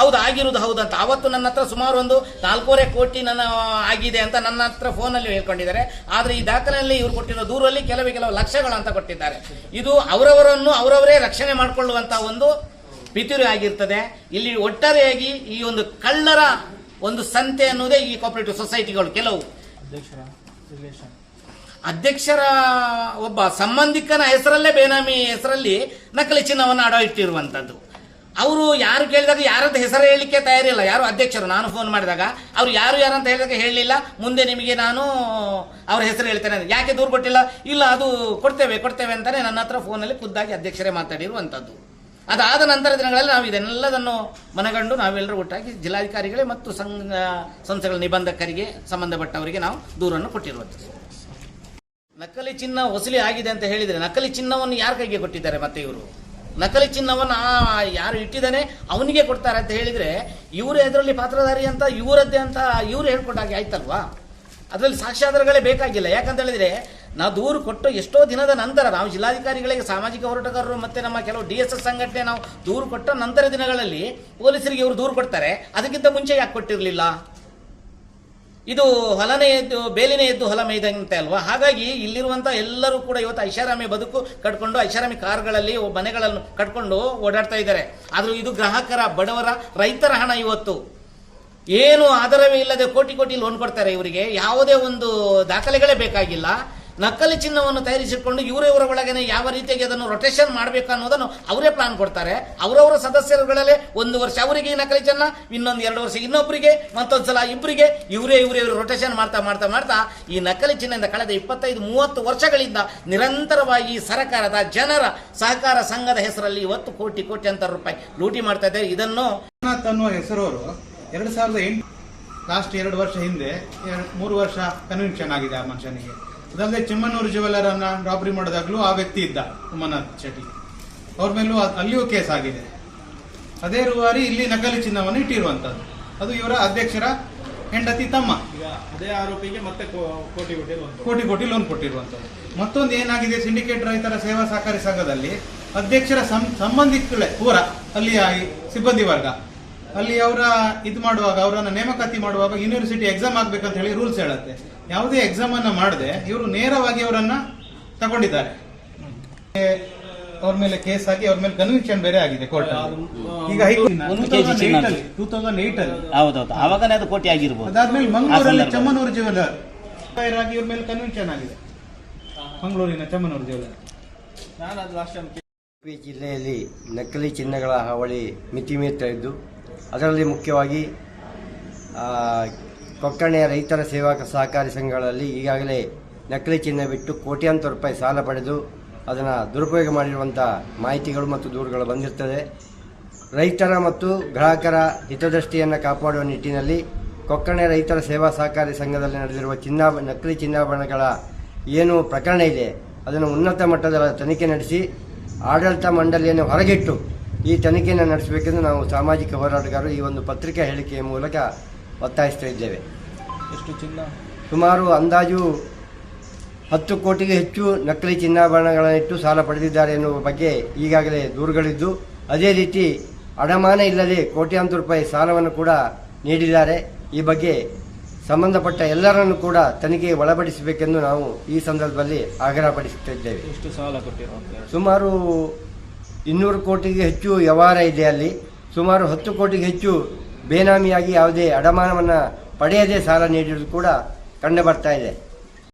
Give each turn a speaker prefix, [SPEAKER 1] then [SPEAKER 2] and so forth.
[SPEAKER 1] ಹೌದು ಆಗಿರುವುದು ಹೌದು ಅಂತ. ಅವತ್ತು ನನ್ನ ಹತ್ರ ಸುಮಾರು ಒಂದು ನಾಲ್ಕೂವರೆ ಕೋಟಿ ನನ್ನ ಆಗಿದೆ ಅಂತ ನನ್ನ ಹತ್ರ ಫೋನಲ್ಲಿ ಹೇಳ್ಕೊಂಡಿದ್ದಾರೆ. ಆದರೆ ಈ ದಾಖಲೆಯಲ್ಲಿ ಇವರು ಕೊಟ್ಟಿರೋ ದೂರಲ್ಲಿ ಕೆಲವು ಕೆಲವು ಲಕ್ಷಗಳು ಅಂತ ಕೊಟ್ಟಿದ್ದಾರೆ. ಇದು ಅವರವರನ್ನು ಅವರವರೇ ರಕ್ಷಣೆ ಮಾಡಿಕೊಳ್ಳುವಂತ ಒಂದು ಪಿತೂರಿ ಆಗಿರ್ತದೆ. ಇಲ್ಲಿ ಒಟ್ಟಾರೆಯಾಗಿ ಈ ಒಂದು ಕಳ್ಳರ ಒಂದು ಸಂತೆ ಅನ್ನೋದೇ ಈ ಕೋಪರೇಟಿವ್ ಸೊಸೈಟಿಗಳು ಕೆಲವು ಅಧ್ಯಕ್ಷರ ಒಬ್ಬ ಸಂಬಂಧಿಕನ ಹೆಸರಲ್ಲೇ ಬೇನಾಮಿ ಹೆಸರಲ್ಲಿ ನಕಲಿ ಚಿನ್ನವನ್ನು ಅಡ ಇಟ್ಟಿರುವಂಥದ್ದು ಅವರು ಯಾರು ಕೇಳಿದಾಗ ಯಾರಂತ ಹೆಸರು ಹೇಳಲಿಕ್ಕೆ ತಯಾರಿಲ್ಲ. ಯಾರು ಅಧ್ಯಕ್ಷರು? ನಾನು ಫೋನ್ ಮಾಡಿದಾಗ ಅವ್ರು ಯಾರು ಯಾರು ಅಂತ ಹೇಳಿದಾಗ ಹೇಳಲಿಲ್ಲ. ಮುಂದೆ ನಿಮಗೆ ನಾನು ಅವ್ರ ಹೆಸರು ಹೇಳ್ತೇನೆ ಯಾಕೆ ದೂರು ಕೊಟ್ಟಿಲ್ಲ? ಇಲ್ಲ, ಅದು ಕೊಡ್ತೇವೆ ಕೊಡ್ತೇವೆ ಅಂತಾನೆ ನನ್ನ ಹತ್ರ ಫೋನಲ್ಲಿ ಖುದ್ದಾಗಿ ಅಧ್ಯಕ್ಷರೇ ಮಾತಾಡಿರುವಂಥದ್ದು ಅದಾದ ನಂತರ ದಿನಗಳಲ್ಲಿ ನಾವು ಇದನ್ನೆಲ್ಲದನ್ನು ಮನಗಂಡು ನಾವೆಲ್ಲರೂ ಒಟ್ಟಾಗಿ ಜಿಲ್ಲಾಧಿಕಾರಿಗಳೇ ಮತ್ತು ಸಂಘ, ಸಂಸ್ಥೆಗಳ ನಿಬಂಧಕರಿಗೆ ಸಂಬಂಧಪಟ್ಟವರಿಗೆ ನಾವು ದೂರನ್ನು ಕೊಟ್ಟಿರುವಂಥದ್ದು. ನಕಲಿ ಚಿನ್ನ ವಸೂಲಿ ಆಗಿದೆ ಅಂತ ಹೇಳಿದರೆ ನಕಲಿ ಚಿನ್ನವನ್ನು ಯಾರ ಕೈಗೆ ಕೊಟ್ಟಿದ್ದಾರೆ ಮತ್ತೆ ಇವರು? ನಕಲಿ ಚಿನ್ನವನ್ನು ಯಾರು ಇಟ್ಟಿದ್ದಾನೆ ಅವನಿಗೆ ಕೊಡ್ತಾರೆ ಅಂತ ಹೇಳಿದರೆ ಇವರು ಇದರಲ್ಲಿ ಪಾತ್ರಧಾರಿ ಅಂತ, ಇವರದ್ದೇ ಅಂತ ಇವರು ಹೇಳ್ಕೊಟ್ಟಾಗೆ ಆಯ್ತಲ್ವಾ? ಅದರಲ್ಲಿ ಸಾಕ್ಷ್ಯಾಧಾರಗಳೇ ಬೇಕಾಗಿಲ್ಲ. ಯಾಕಂತ ಹೇಳಿದ್ರೆ, ನಾವು ದೂರು ಕೊಟ್ಟು ಎಷ್ಟೋ ದಿನದ ನಂತರ ನಾವು ಜಿಲ್ಲಾಧಿಕಾರಿಗಳಿಗೆ, ಸಾಮಾಜಿಕ ಹೋರಾಟಗಾರರು ಮತ್ತೆ ನಮ್ಮ ಕೆಲವು ಡಿ ಎಸ್ ಎಸ್ ಸಂಘಟನೆ ನಾವು ದೂರು ಕೊಟ್ಟ ನಂತರ ದಿನಗಳಲ್ಲಿ ಪೊಲೀಸರಿಗೆ ಇವರು ದೂರು ಕೊಡ್ತಾರೆ. ಅದಕ್ಕಿಂತ ಮುಂಚೆ ಯಾಕೆ ಕೊಟ್ಟಿರಲಿಲ್ಲ? ಇದು ಹೊಲನೇ ಎದ್ದು ಬೇಲಿನೇ ಎದ್ದು ಹೊಲ ಮೇಯ್ದಂತೆ ಅಲ್ವಾ? ಹಾಗಾಗಿ ಇಲ್ಲಿರುವಂತ ಎಲ್ಲರೂ ಕೂಡ ಇವತ್ತು ಐಷಾರಾಮಿ ಬದುಕು ಕಟ್ಕೊಂಡು, ಐಷಾರಾಮಿ ಕಾರ್ಗಳಲ್ಲಿ ಮನೆಗಳನ್ನು ಕಟ್ಕೊಂಡು ಓಡಾಡ್ತಾ ಇದ್ದಾರೆ. ಆದರೂ ಇದು ಗ್ರಾಹಕರ, ಬಡವರ, ರೈತರ ಹಣ ಇವತ್ತು. ಏನು ಆಧಾರವೇ ಇಲ್ಲದೆ ಕೋಟಿ ಕೋಟಿ ಲೋನ್ ಕೊಡ್ತಾರೆ ಇವರಿಗೆ. ಯಾವುದೇ ಒಂದು ದಾಖಲೆಗಳೇ ಬೇಕಾಗಿಲ್ಲ. ನಕಲಿ ಚಿನ್ನವನ್ನು ತಯಾರಿಸಿಕೊಂಡು ಇವರೇ ಇವರ ಒಳಗನೆ ಯಾವ ರೀತಿಯಾಗಿ ಅದನ್ನು ರೊಟೇಷನ್ ಮಾಡಬೇಕು ಅನ್ನೋದನ್ನು ಅವರೇ ಪ್ಲಾನ್ ಕೊಡ್ತಾರೆ. ಅವರವರ ಸದಸ್ಯರುಗಳಲ್ಲೇ ಒಂದು ವರ್ಷ ಅವರಿಗೆ ಈ ನಕಲಿ ಚಿನ್ನ, ಇನ್ನೊಂದು ಎರಡು ವರ್ಷ ಇನ್ನೊಬ್ಬರಿಗೆ ಮತ್ತೊಂದು ಸಲ ಇಬ್ಬರಿಗೆ ಇವರೇ ಇವರೇ ಇವರು ರೊಟೇಷನ್ ಮಾಡ್ತಾ ಮಾಡ್ತಾ ಮಾಡ್ತಾ ಈ ನಕಲಿ ಚಿನ್ನದಿಂದ ಕಳೆದ ಇಪ್ಪತ್ತೈದು, ಮೂವತ್ತು ವರ್ಷಗಳಿಂದ ನಿರಂತರವಾಗಿ ಸರ್ಕಾರದ ಜನರ ಸಹಕಾರ ಸಂಘದ ಹೆಸರಲ್ಲಿ ಇವತ್ತು ಕೋಟಿ ಕೋಟಿ ಅಂತ ರೂಪಾಯಿ ಲೂಟಿ ಮಾಡ್ತಾ ಇದ್ದಾರೆ. ಇದನ್ನು
[SPEAKER 2] ಅನ್ನೋ ಹೆಸರವರು ಎರಡು ಸಾವಿರದ ಎಂಟು, ಲಾಸ್ಟ್ ಎರಡು ವರ್ಷ ಹಿಂದೆ ಮೂರು ವರ್ಷ ಕನ್ವಿನ್ಷನ್ ಆಗಿದೆ ಆ ಮನುಷ್ಯನಿಗೆ. ಅದಲ್ಲದೆ ಚಿಮ್ಮನೂರು ಜ್ಯುವೆಲ್ಲರ್ ಅನ್ನ ರಾಬರಿ ಮಾಡಿದಾಗಲೂ ಆ ವ್ಯಕ್ತಿ ಇದ್ದ ಉಮನಾಥ್ ಶೆಟ್ಟಿ. ಅವ್ರ ಮೇಲೂ ಅಲ್ಲಿಯೂ ಕೇಸ್ ಆಗಿದೆ. ಅದೇ ರೂವಾರಿ ಇಲ್ಲಿ ನಕಲಿ ಚಿನ್ನವನ್ನು ಇಟ್ಟಿರುವಂತದ್ದು. ಅದು ಇವರ ಅಧ್ಯಕ್ಷರ ಹೆಂಡತಿ ತಮ್ಮ.
[SPEAKER 3] ಅದೇ ಆರೋಪಿಗೆ ಮತ್ತೆ ಕೋಟಿ ಕೋಟಿ ಲೋನ್
[SPEAKER 2] ಕೋಟಿ ಕೋಟಿ ಲೋನ್ ಕೊಟ್ಟಿರುವಂತದ್ದು. ಮತ್ತೊಂದು ಏನಾಗಿದೆ ಸಿಂಡಿಕೇಟ್ ರೈತರ ಸೇವಾ ಸಹಕಾರಿ ಸಂಘದಲ್ಲಿ ಅಧ್ಯಕ್ಷರ ಸಂ- ಸಂಬಂಧಿಕರೇ ಪೂರ ಅಲ್ಲಿಯ ಸಿಬ್ಬಂದಿ ವರ್ಗ. ಅಲ್ಲಿ ಅವರ ಇದು ಮಾಡುವಾಗ ಅವರನ್ನ ನೇಮಕಾತಿ ಮಾಡುವಾಗ ಯೂನಿವರ್ಸಿಟಿ ಎಕ್ಸಾಮ್ ಆಗ್ಬೇಕಂತ ಹೇಳಿ ರೂಲ್ಸ್ ಹೇಳುತ್ತೆ. ಯಾವುದೇ ಎಕ್ಸಾಮ್ ಅನ್ನ ಮಾಡದೆ ಇವರು ನೇರವಾಗಿ ಅವರನ್ನ ತಗೊಂಡಿದ್ದಾರೆ. ಅವ್ರ ಮೇಲೆ ಕೇಸ್ ಆಗಿ ಅವ್ರ ಮೇಲೆ ಕನ್ವಿಕ್ಷನ್ ಬೇರೆ ಆಗಿದೆ ಕೋರ್ಟ್ ಈಗ. ಟೂ ತೌಸಂಡ್ ಏಟ್ ಅಲ್ಲಿ
[SPEAKER 1] ಹೌದೌದು. ಅವಾಗನೇ ಅದು ಕೋಟಿ ಆಗಿರ್ಬೋದು.
[SPEAKER 2] ಅದಾದ್ಮೇಲೆ ಮಂಗಳೂರಲ್ಲಿ. ಚಮ್ಮನೂರು ಜ್ಯುವೆಲ್ಲರ್ ಆಗಿ ಇವ್ರ ಮೇಲೆ ಕನ್ವಿಕ್ಷನ್ ಆಗಿದೆ. ಮಂಗಳೂರಿನ ಚಮ್ಮನೂರು ಜ್ಯುವೆಲರ್
[SPEAKER 3] ನಾನು ಅದು ಲಾಸ್ಟ್ ಟೈಮ್
[SPEAKER 4] ಜಿಲ್ಲೆಯಲ್ಲಿ ನಕಲಿ ಚಿನ್ನಗಳ ಹಾವಳಿ ಮಿತಿಮೀರ್ತಾ ಇದ್ದು ಅದರಲ್ಲಿ ಮುಖ್ಯವಾಗಿ ಕೊಕ್ಕಣೆಯ ರೈತರ ಸೇವಾ ಸಹಕಾರಿ ಸಂಘಗಳಲ್ಲಿ ಈಗಾಗಲೇ ನಕಲಿ ಚಿನ್ನ ಬಿಟ್ಟು ಕೋಟ್ಯಾಂತರ ರೂಪಾಯಿ ಸಾಲ ಪಡೆದು ಅದನ್ನು ದುರುಪಯೋಗ ಮಾಡಿರುವಂಥ ಮಾಹಿತಿಗಳು ಮತ್ತು ದೂರುಗಳು ಬಂದಿರ್ತದೆ. ರೈತರ ಮತ್ತು ಗ್ರಾಹಕರ ಹಿತದೃಷ್ಟಿಯನ್ನು ಕಾಪಾಡುವ ನಿಟ್ಟಿನಲ್ಲಿ ಕೊಕ್ಕಣೆ ರೈತರ ಸೇವಾ ಸಹಕಾರಿ ಸಂಘದಲ್ಲಿ ನಡೆದಿರುವ ಚಿನ್ನ, ನಕಲಿ ಚಿನ್ನಾಭರಣಗಳ ಏನು ಪ್ರಕರಣ ಇದೆ, ಅದನ್ನು ಉನ್ನತ ಮಟ್ಟದ ತನಿಖೆ ನಡೆಸಿ ಆಡಳಿತ ಮಂಡಳಿಯನ್ನು ಹೊರಗಿಟ್ಟು ಈ ತನಿಖೆಯನ್ನು ನಡೆಸಬೇಕೆಂದು ನಾವು ಸಾಮಾಜಿಕ ಹೋರಾಟಗಾರರು ಈ ಒಂದು ಪತ್ರಿಕಾ ಹೇಳಿಕೆಯ ಮೂಲಕ ಒತ್ತಾಯಿಸ್ತಾ ಇದ್ದೇವೆ.
[SPEAKER 3] ಎಷ್ಟು ಚಿನ್ನ?
[SPEAKER 4] ಸುಮಾರು ಅಂದಾಜು ಹತ್ತು ಕೋಟಿಗೆ ಹೆಚ್ಚು ನಕಲಿ ಚಿನ್ನಾಭರಣಗಳನ್ನಿಟ್ಟು ಸಾಲ ಪಡೆದಿದ್ದಾರೆ ಎನ್ನುವ ಬಗ್ಗೆ ಈಗಾಗಲೇ ದೂರುಗಳಿದ್ದು ಅದೇ ರೀತಿ ಅಡಮಾನ ಇಲ್ಲದೆ ಕೋಟ್ಯಾಂತರ ರೂಪಾಯಿ ಸಾಲವನ್ನು ಕೂಡ ನೀಡಿದ್ದಾರೆ. ಈ ಬಗ್ಗೆ ಸಂಬಂಧಪಟ್ಟ ಎಲ್ಲರನ್ನು ಕೂಡ ತನಿಖೆಗೆ ಒಳಪಡಿಸಬೇಕೆಂದು ನಾವು ಈ ಸಂದರ್ಭದಲ್ಲಿ ಆಗ್ರಹಪಡಿಸುತ್ತಿದ್ದೇವೆ.
[SPEAKER 3] ಎಷ್ಟು ಸಾಲ ಕೊಟ್ಟಿರೋ
[SPEAKER 4] ಸುಮಾರು ಇನ್ನೂರು ಕೋಟಿಗೆ ಹೆಚ್ಚು ವ್ಯವಹಾರ ಇದೆ ಅಲ್ಲಿ. ಸುಮಾರು ಹತ್ತು ಕೋಟಿಗೆ ಹೆಚ್ಚು ಬೇನಾಮಿಯಾಗಿ ಯಾವುದೇ ಅಡಮಾನವನ್ನು ಪಡೆಯದೇ ಸಾಲ ನೀಡಿರುವುದು ಕೂಡ ಕಂಡು ಬರ್ತಾ ಇದೆ.